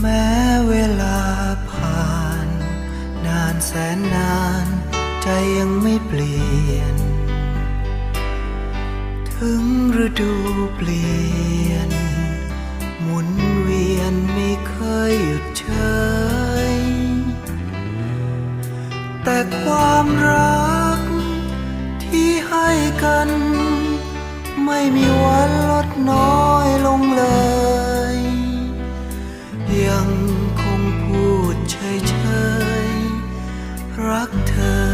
แม้เวลาผ่าน นานแสนนาน ใจยังไม่เปลี่ยน ถึงฤดูเปลี่ยน หมุนเวียนไม่เคยหยุดเฉยแต่ความรักที่ให้กัน ไม่มีวันลดน้อยลงเลย ยังคงพูดเฉยๆ รักเธอ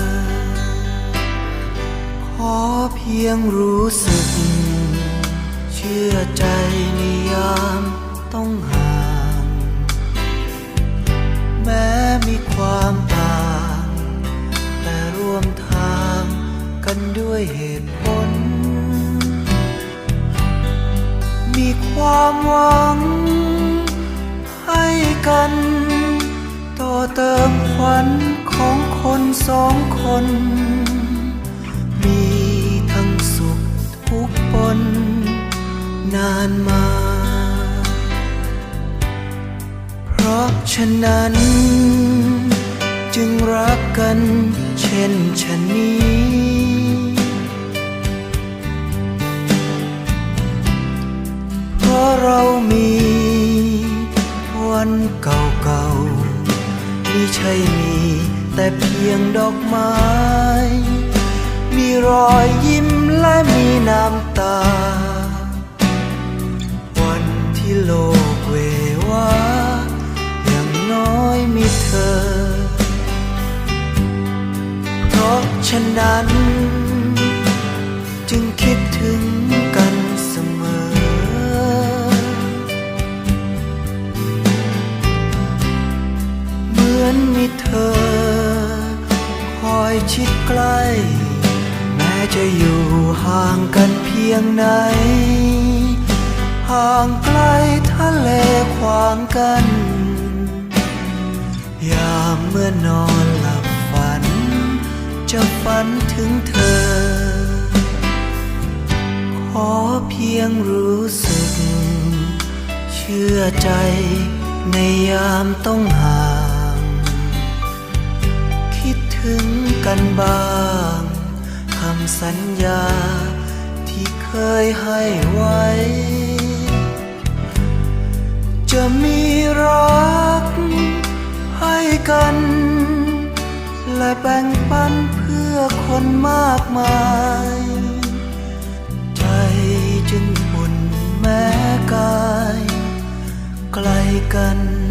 ขอเพียงรู้สึก เชื่อใจในยามต้องห่าง แม้มีความต่าง แต่ร่วมทางกันด้วยเหตุผล มีความหวัง กัน ต่อเติมขวัญของคนสองคน มีทั้งสุขทุกปนนานมา เพราะฉะนั้น จึงรักกันเช่นชนนี้เพราะเรามี วันเก่าๆไม่ใช่มี แต่เพียงดอกไม้ มีรอยยิ้มและมีน้ำตา ชิดใกล้ แม้จะอยู่ห่างกันเพียงไหน ห่างไกลทะเลขวางกัน ยามเมื่อนอนหลับฝัน จะฝันถึงเธอ ขอเพียงรู้สึก เชื่อใจในยามต้องห่าง กันบ้างคำสัญญาที่เคยให้ไว้ จะมีรักให้กัน และแบ่งปันเพื่อคนมากมาย ใจจึงอุ่นแม้กาย ไกลกัน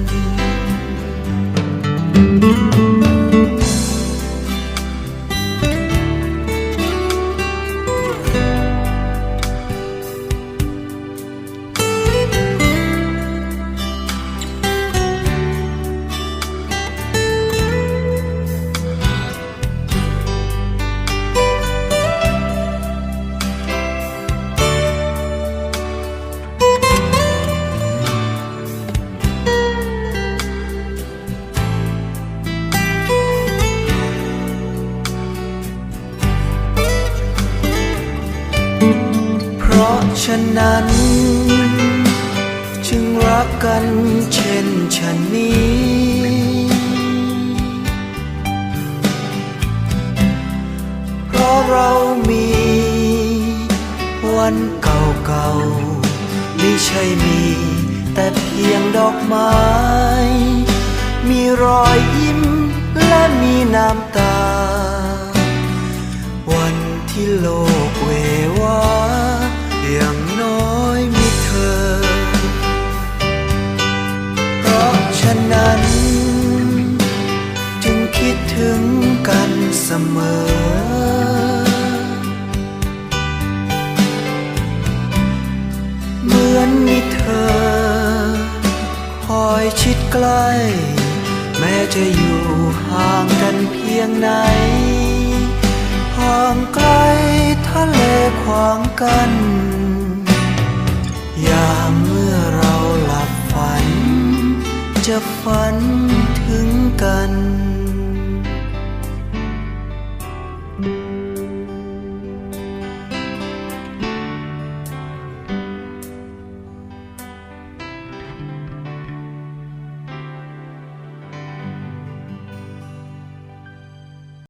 ฉะนั้น จึงรักกันเช่นฉันนี้เพราะเรามี วันเก่าๆไม่ใช่มี แต่เพียงดอกไม้ มีรอยยิ้มและมีน้ำตา วันที่โลกะฉะนั้น จึงคิดถึงกันเสมอ เหมือนมีเธอ คอยชิดใกล้ แม้จะอยู่ห่างกันเพียงไหน ห่างไกลทะเลขวางกัน จะฝันถึงกัน